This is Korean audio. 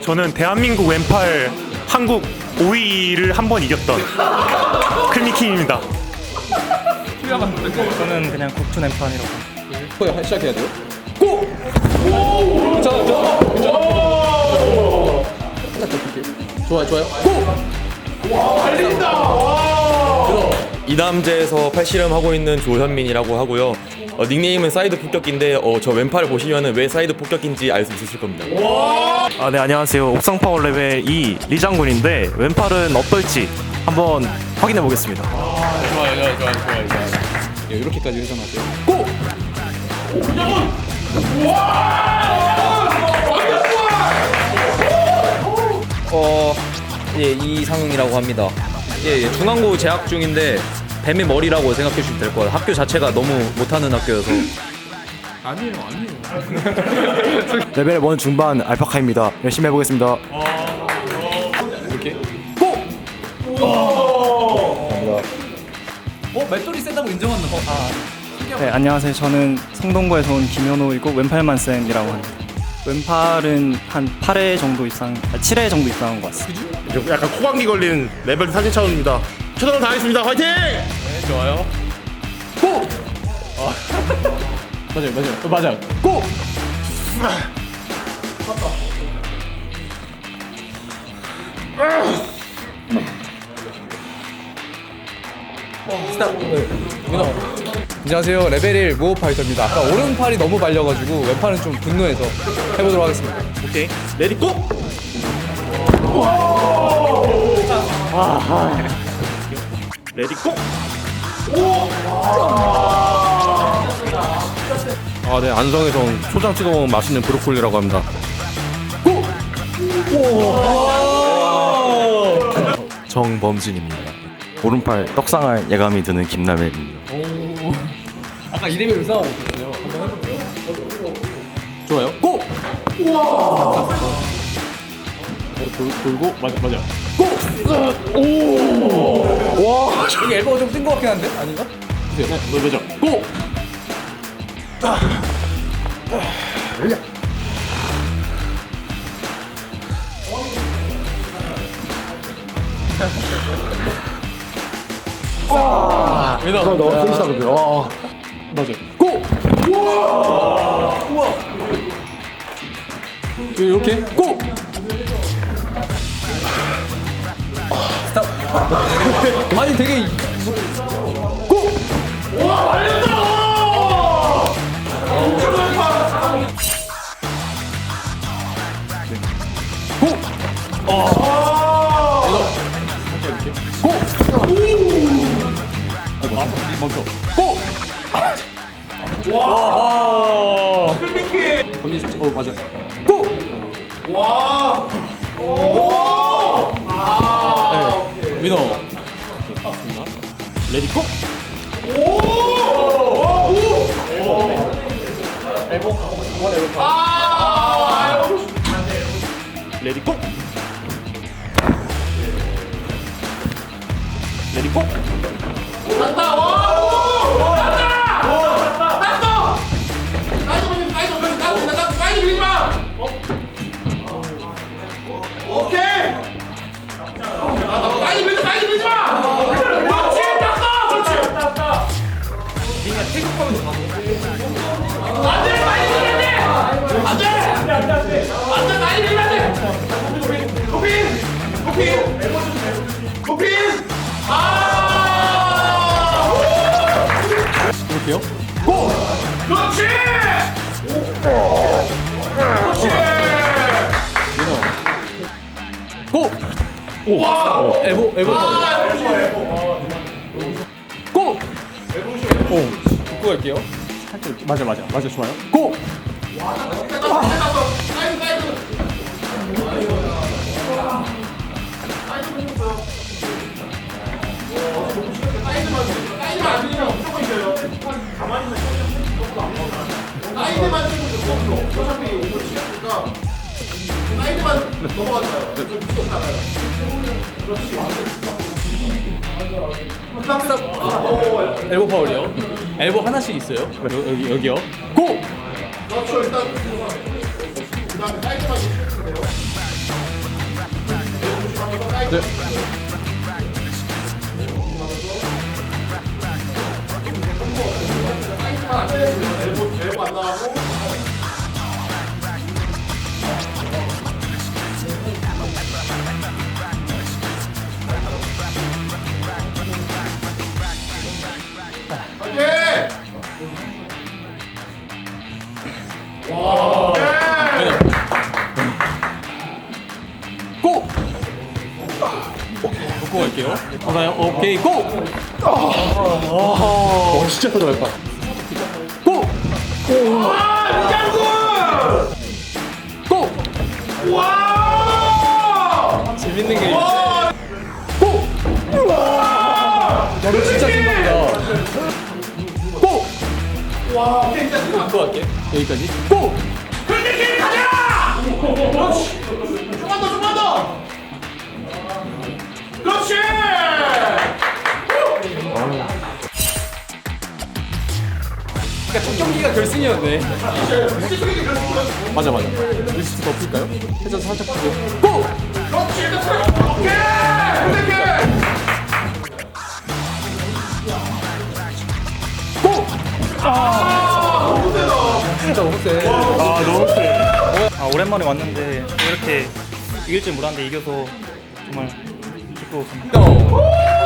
저는 대한민국 왼팔 한국 5위를 한 번 이겼던 클미킹입니다. 저는 그냥 국투 램판이라고. 거 시작해야 돼요. 고! 자, 자, 자. 좋아요, 좋아요. 이남제에서 팔씨름 하고 있는 조현민이라고 하고요. 어, 닉네임은 사이드 폭격기인데 어, 저 왼팔 보시면은 왜 사이드 폭격기인지 알 수 있으실 겁니다. 아, 네, 안녕하세요. 옥상 파워 레벨 2 리장군인데 왼팔은 어떨지 한번 확인해 보겠습니다. 좋아요, 좋아요, 좋아요, 좋아요. 좋아요. 예, 이렇게까지 회전하세요. 고! 어, 예, 이상웅이라고 합니다. 예, 예, 중앙고 재학 중인데 뱀의 머리라고 생각해 주시면 될 것 같아요. 학교 자체가 너무 못하는 학교여서. 아니에요, 아니에요. 레벨 1 중반 알파카입니다. 열심히 해보겠습니다. 이렇게. 어, 맷돌이 세다고 인정한다. 네, 안녕하세요. 저는 성동구에서 온 김현호이고 왼팔만 쌤이라고 합니다. 왼팔은 한 8회 정도 이상, 아, 7회 정도 이상한 것 같습니다. 약간 코감기 걸린 레벨 사진 차원입니다. 최선을 다하겠습니다. 화이팅! 네, 좋아요. 고! 아. 맞아요, 맞아요. 어, 맞아요. 고! 스탑. 민호. 안녕하세요. 레벨 1 무호 파이터입니다. 아까 오른팔이 너무 발려가지고 왼팔은 좀 분노해서 해보도록 하겠습니다. 오케이. 레디 고! 레디 고! 아, 네. 안성에서 온 초장 찍어 먹으면 맛있는 브로콜리라고 합니다. 정범진입니다. 오른팔 떡상할 예감이 드는 김남일입니다. 아까 2레벨 싸우고 있었어요. 한번 해볼게요. 좋아요. 고! 돌, 돌고 맞아 맞아. 고! 오! 와! 이게 엘보가 좀뜬것 같긴 한데 아닌가? 네, 네, 맞아. 고! 민호. 너무 재밌다 근데. 와. 맞아. 고! 우와! 우와! 이렇게 고! 아니 되게 고! 멈춰. 고! 와! 언니 진짜 어 맞아. 고! 와! 오! 네. 민호. 레디 고! 레디 고! 레디 고! 이렇게 고! 오! 에보, 에보. 고! 오, 갈게요. 살짝 이렇게. 맞아, 맞아. 맞아, 좋아요. 고! 엘보 파울이요. 엘보 하나씩 있어요. 여- 여기 여기요. 고! 그렇죠 일단 그다음에 깔끔하게 해주세요. 네. 고! 놓고 갈게요. 하나요? 오케이, 고! 어, 진짜 터져갈 고! 고! 재밌는 게 있어. 고! 너는 진짜 생각이다. 고! 또 할게. 여기까지. 고! 그러니까 첫 경기가 결승이었네. 맞아 맞아. 리스트 더 풀까요? 회전 살짝 풀고. 고! 고! 오랜만에 왔는데 이렇게 이길 줄 몰랐는데 이겨서 정말 기쁘고 고!